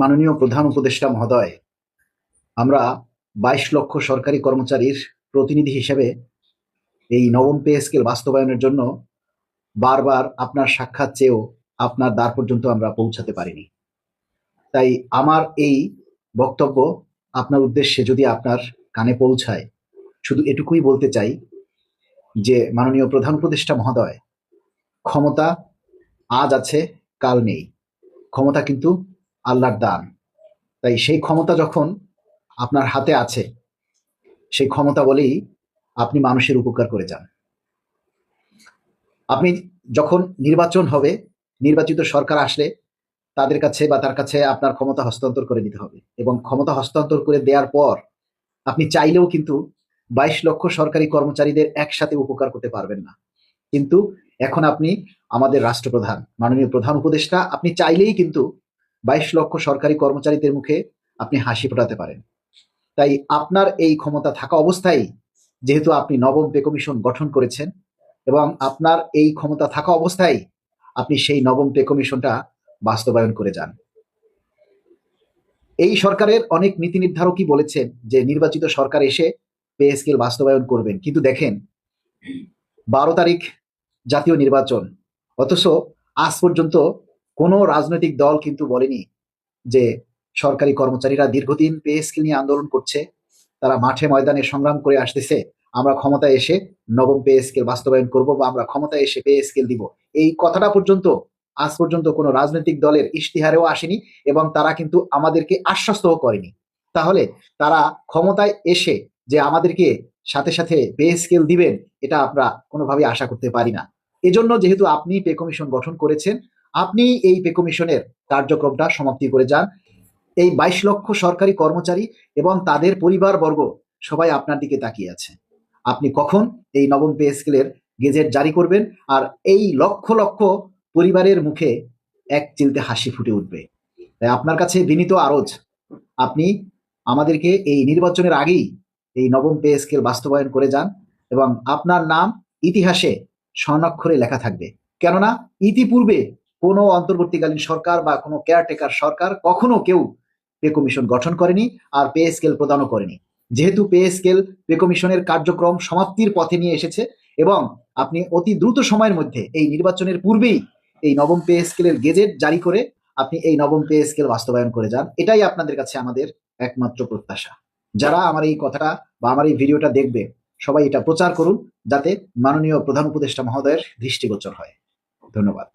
মাননীয় প্রধান উপদেষ্টা মহোদয়, আমরা বাইশ লক্ষ সরকারি কর্মচারীর প্রতিনিধি হিসেবে এই নবম পে স্কেল বাস্তবায়নের জন্য বারবার আপনার সাক্ষাৎ চেয়েও আপনার দ্বার পর্যন্ত আমরা পৌঁছাতে পারিনি। তাই আমার এই বক্তব্য আপনার উদ্দেশ্যে যদি আপনার কানে পৌঁছায়, শুধু এটুকুই বলতে চাই যে মাননীয় প্রধান উপদেষ্টা মহোদয়, ক্ষমতা আজ আছে, কাল নেই। ক্ষমতা কিন্তু আল্লাহর দান। তাই সেই ক্ষমতা যখন আপনার হাতে আছে, সেই ক্ষমতা বলেই আপনি মানুষের উপকার করে যান। আপনি যখন নির্বাচন হবে, নির্বাচিত সরকার আসলে তাদের কাছে বা তার কাছে আপনার ক্ষমতা হস্তান্তর করে দিতে হবে এবং ক্ষমতা হস্তান্তর করে দেওয়ার পর আপনি চাইলেও কিন্তু বাইশ লক্ষ সরকারি কর্মচারীদের একসাথে উপকার করতে পারবেন না। কিন্তু এখন আপনি আমাদের রাষ্ট্রপ্রধান, মাননীয় প্রধান উপদেষ্টা, আপনি চাইলেই কিন্তু বাইশ লক্ষ সরকারি কর্মচারীদের মুখে আপনি হাসি ফোটাতে পারেন। তাই আপনার এই ক্ষমতা থাকা অবস্থায় যেহেতু আপনি নবম পে কমিশন গঠন করেছেন এবং আপনার এই ক্ষমতা থাকা অবস্থায় আপনি সেই নবম পে কমিশনটা বাস্তবায়ন করে যান। এই সরকারের অনেক নীতি নির্ধারকই বলেছেন যে নির্বাচিত সরকার এসে পে স্কেল বাস্তবায়ন করবেন। কিন্তু দেখেন, বারো তারিখ জাতীয় নির্বাচন, অথচ আজ পর্যন্ত কোনো রাজনৈতিক দল কিন্তু বলেনি যে সরকারি কর্মচারীরা দীর্ঘদিন পে স্কেল নিয়ে আন্দোলন করছে, তারা মাঠে ময়দানে সংগ্রাম করে আসতেছে, আমরা ক্ষমতায় এসে নবম পে স্কেল বাস্তবায়ন করব বা আমরা ক্ষমতায় এসে পে স্কেল দিব। এই কথাটা পর্যন্ত, আজ পর্যন্ত কোনো রাজনৈতিক দলের ইশতিহারেও আসেনি এবং তারা কিন্তু আমাদেরকে আশ্বস্তও করেনি। তাহলে তারা ক্ষমতায় এসে যে আমাদেরকে সাথে সাথে পে স্কেল দিবেন, এটা আমরা কোনোভাবে আশা করতে পারি না। এজন্য যেহেতু আপনি পে কমিশন গঠন করেছেন আপনি এই পে কমিশনের কার্যক্রমটা সমাপ্তি করে যান। এই বাইশ লক্ষ সরকারি কর্মচারী এবং তাদের পরিবারবর্গ সবাই আপনার দিকে তাকিয়ে আছে। আপনি কখন এই নবম পে স্কেলের গেজেট জারি করবেন আর এই লক্ষ লক্ষ পরিবারের মুখে এক চিলতে হাসি ফুটে উঠবে। তাই আপনার কাছে বিনীত আরজ, আপনি আমাদেরকে এই নির্বাচনের আগেই এই নবম পে স্কেল বাস্তবায়ন করে যান এবং আপনার নাম ইতিহাসে স্বর্ণাক্ষরে লেখা থাকবে। কেননা ইতিপূর্বে কোনো অন্তর্বর্তীকালীন সরকার বা কোনো কেয়ারটেকার সরকার কখনো কেউ পে কমিশন গঠন করেনি আর পে স্কেল প্রদানও করেনি। যেহেতু পে স্কেল পে কমিশনের কার্যক্রম সমাপ্তির পথে নিয়ে এসেছে এবং আপনি অতি দ্রুত সময়ের মধ্যে এই নির্বাচনের পূর্বেই এই নবম পে স্কেলের গেজেট জারি করে আপনি এই নবম পে স্কেল বাস্তবায়ন করে যান। এটাই আপনাদের কাছে আমাদের একমাত্র প্রত্যাশা। যারা আমার এই কথাটা বা আমার এই ভিডিওটা দেখবে, সবাই এটা প্রচার করুন যাতে মাননীয় প্রধান উপদেষ্টা মহোদয়ের দৃষ্টিগোচর হয়। ধন্যবাদ।